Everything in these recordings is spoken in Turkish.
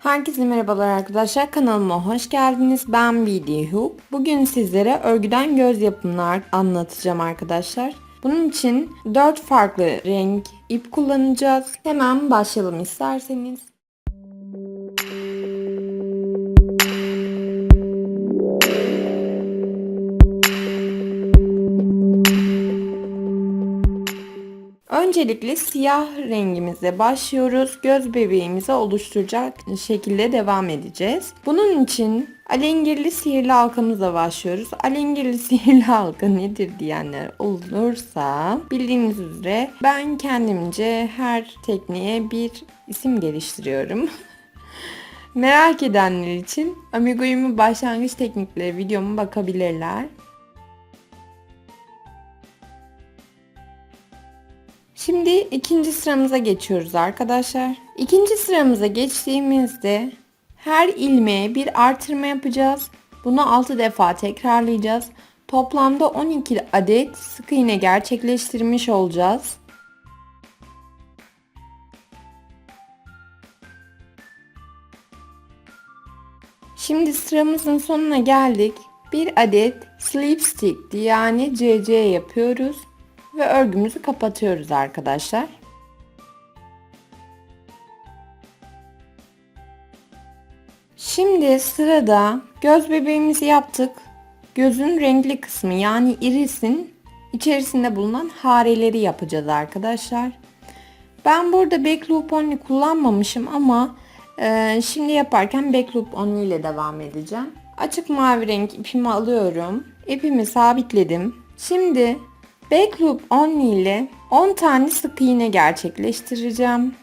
Herkese merhabalar arkadaşlar kanalıma hoş geldiniz. Ben BD Hoop. Bugün sizlere örgüden göz yapımlar anlatacağım arkadaşlar. Bunun için 4 farklı renk ip kullanacağız. Hemen başlayalım isterseniz. Öncelikle siyah rengimizle başlıyoruz. Göz bebeğimizi oluşturacak şekilde devam edeceğiz. Bunun için alengirli sihirli halkamızla başlıyoruz. Alengirli sihirli halka nedir diyenler olursa bildiğiniz üzere ben kendimce her tekniğe bir isim geliştiriyorum. Merak edenler için Amigurumi başlangıç teknikleri videomu bakabilirler. Şimdi ikinci sıramıza geçiyoruz arkadaşlar. İkinci sıramıza geçtiğimizde her ilmeğe bir artırma yapacağız. Bunu 6 defa tekrarlayacağız. Toplamda 12 adet sık iğne gerçekleştirmiş olacağız. Şimdi sıramızın sonuna geldik. Bir adet slip stick yani CC yapıyoruz ve örgümüzü kapatıyoruz arkadaşlar. Şimdi sırada göz bebeğimizi yaptık. Gözün renkli kısmı yani irisin içerisinde bulunan hareleri yapacağız arkadaşlar. Ben burada back loop only kullanmamışım ama e, şimdi yaparken back loop only ile devam edeceğim. Açık mavi renk ipimi alıyorum. İpimi sabitledim. Şimdi Back loop only ile 10 tane sık iğne gerçekleştireceğim.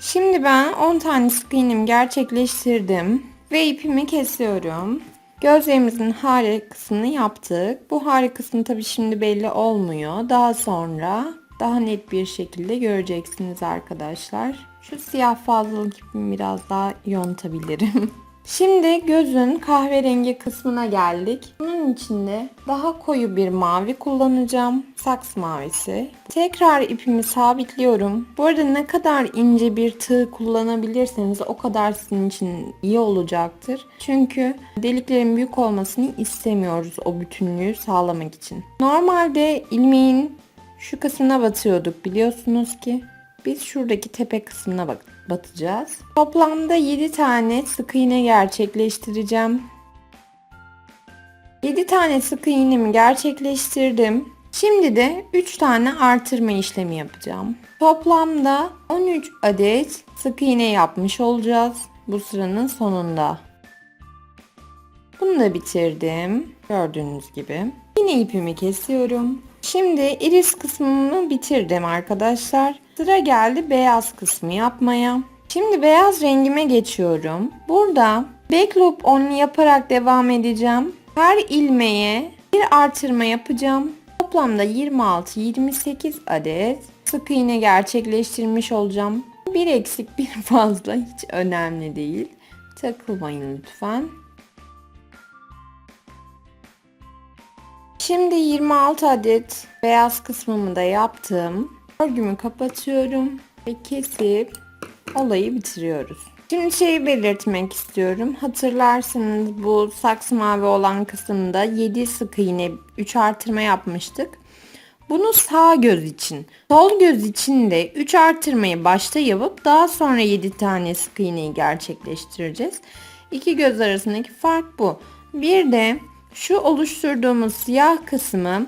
Şimdi ben 10 tane sık iğnemi gerçekleştirdim ve ipimi kesiyorum. Gözlerimizin hare kısmını yaptık. Bu hare kısmı tabi şimdi belli olmuyor. Daha sonra daha net bir şekilde göreceksiniz arkadaşlar. Şu siyah fazlalık ipimi biraz daha yontabilirim. Şimdi gözün kahverengi kısmına geldik. Bunun içinde daha koyu bir mavi kullanacağım. Saks mavisi. Tekrar ipimi sabitliyorum. Bu arada ne kadar ince bir tığ kullanabilirseniz o kadar sizin için iyi olacaktır. Çünkü deliklerin büyük olmasını istemiyoruz o bütünlüğü sağlamak için. Normalde ilmeğin şu kısmına batıyorduk biliyorsunuz ki. Biz şuradaki tepe kısmına bak batacağız. Toplamda 7 tane sık iğne gerçekleştireceğim. 7 tane sık iğnemi gerçekleştirdim. Şimdi de 3 tane artırma işlemi yapacağım. Toplamda 13 adet sık iğne yapmış olacağız bu sıranın sonunda. Bunu da bitirdim. Gördüğünüz gibi. Yine ipimi kesiyorum. Şimdi iris kısmımı bitirdim arkadaşlar. Sıra geldi beyaz kısmı yapmaya. Şimdi beyaz rengime geçiyorum. Burada back loop onlu yaparak devam edeceğim. Her ilmeğe bir artırma yapacağım. Toplamda 26-28 adet sık iğne gerçekleştirmiş olacağım. Bir eksik bir fazla hiç önemli değil. Takılmayın lütfen. Şimdi 26 adet beyaz kısmımı da yaptım. Örgümü kapatıyorum ve kesip olayı bitiriyoruz. Şimdi şeyi belirtmek istiyorum. Hatırlarsınız bu saks mavi olan kısımda 7 sık iğne 3 artırma yapmıştık. Bunu sağ göz için. Sol göz için de 3 artırmayı başta yapıp daha sonra 7 tane sık iğneyi gerçekleştireceğiz. İki göz arasındaki fark bu. Bir de şu oluşturduğumuz siyah kısmı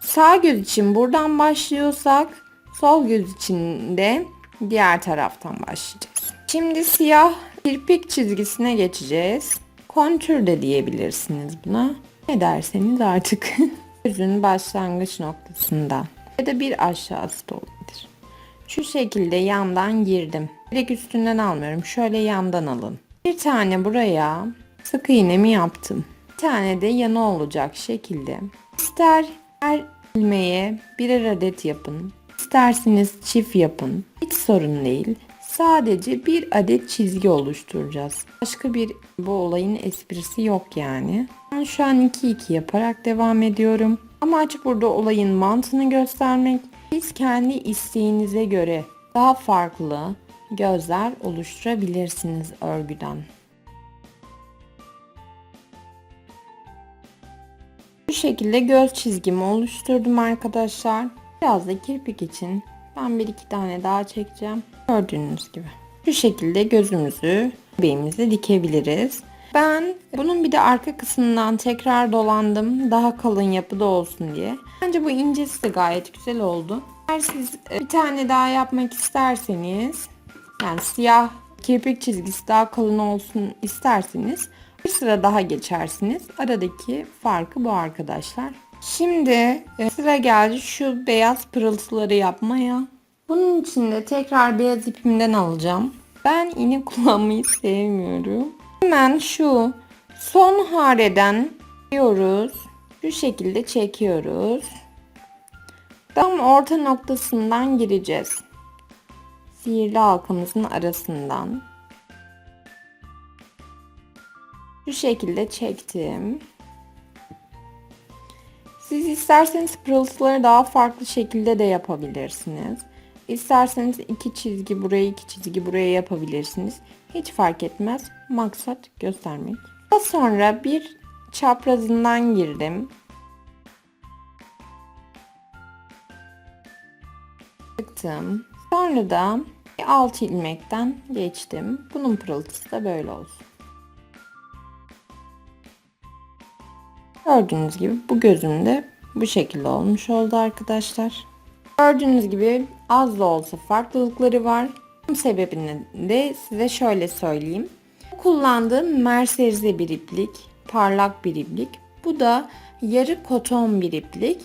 sağ göz için buradan başlıyorsak sol göz için de diğer taraftan başlayacağız. Şimdi siyah kirpik çizgisine geçeceğiz. Kontür de diyebilirsiniz buna. Ne derseniz artık. Gözün başlangıç noktasında ya da bir aşağısı da olabilir. Şu şekilde yandan girdim. Direkt üstünden almıyorum. Şöyle yandan alın. Bir tane buraya sık iğnemi yaptım. Bir tane de yanı olacak şekilde. İster her ilmeğe birer adet yapın. İsterseniz çift yapın. Hiç sorun değil. Sadece bir adet çizgi oluşturacağız. Başka bir bu olayın esprisi yok yani. Ben şu an 2-2 yaparak devam ediyorum. Amaç burada olayın mantığını göstermek. Siz kendi isteğinize göre daha farklı gözler oluşturabilirsiniz örgüden. Bu şekilde göz çizgimi oluşturdum arkadaşlar. Biraz da kirpik için ben bir iki tane daha çekeceğim. Gördüğünüz gibi. Bu şekilde gözümüzü bebeğimize dikebiliriz. Ben bunun bir de arka kısmından tekrar dolandım. Daha kalın yapıda olsun diye. Bence bu incesi de gayet güzel oldu. Eğer siz e, bir tane daha yapmak isterseniz yani siyah kirpik çizgisi daha kalın olsun isterseniz bir sıra daha geçersiniz. Aradaki farkı bu arkadaşlar. Şimdi e, sıra geldi şu beyaz pırıltıları yapmaya. Bunun için de tekrar beyaz ipimden alacağım. Ben iğne kullanmayı sevmiyorum. Hemen şu son hareden diyoruz. Şu şekilde çekiyoruz. Tam orta noktasından gireceğiz. Sihirli halkamızın arasından. Şu şekilde çektim. Siz isterseniz pırıltıları daha farklı şekilde de yapabilirsiniz. İsterseniz iki çizgi buraya iki çizgi buraya yapabilirsiniz. Hiç fark etmez. Maksat göstermek. Daha sonra bir çaprazından girdim. Çıktım. Sonra da alt ilmekten geçtim. Bunun pırıltısı da böyle olsun. Gördüğünüz gibi bu gözümde bu şekilde olmuş oldu arkadaşlar. Gördüğünüz gibi az da olsa farklılıkları var. Bunun sebebini de size şöyle söyleyeyim. Kullandığım merserize bir iplik, parlak bir iplik. Bu da yarı koton bir iplik.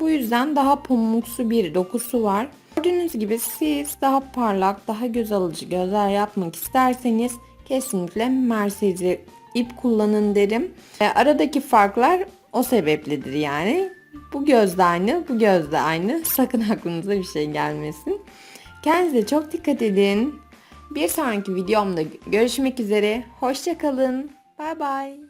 Bu yüzden daha pamuksu bir dokusu var. Gördüğünüz gibi siz daha parlak, daha göz alıcı gözler yapmak isterseniz kesinlikle merserize ip kullanın derim. E, aradaki farklar o sebepledir yani. Bu gözde aynı, bu gözde aynı. Sakın aklınıza bir şey gelmesin. Kendinize çok dikkat edin. Bir sonraki videomda görüşmek üzere. Hoşçakalın. Bay bay.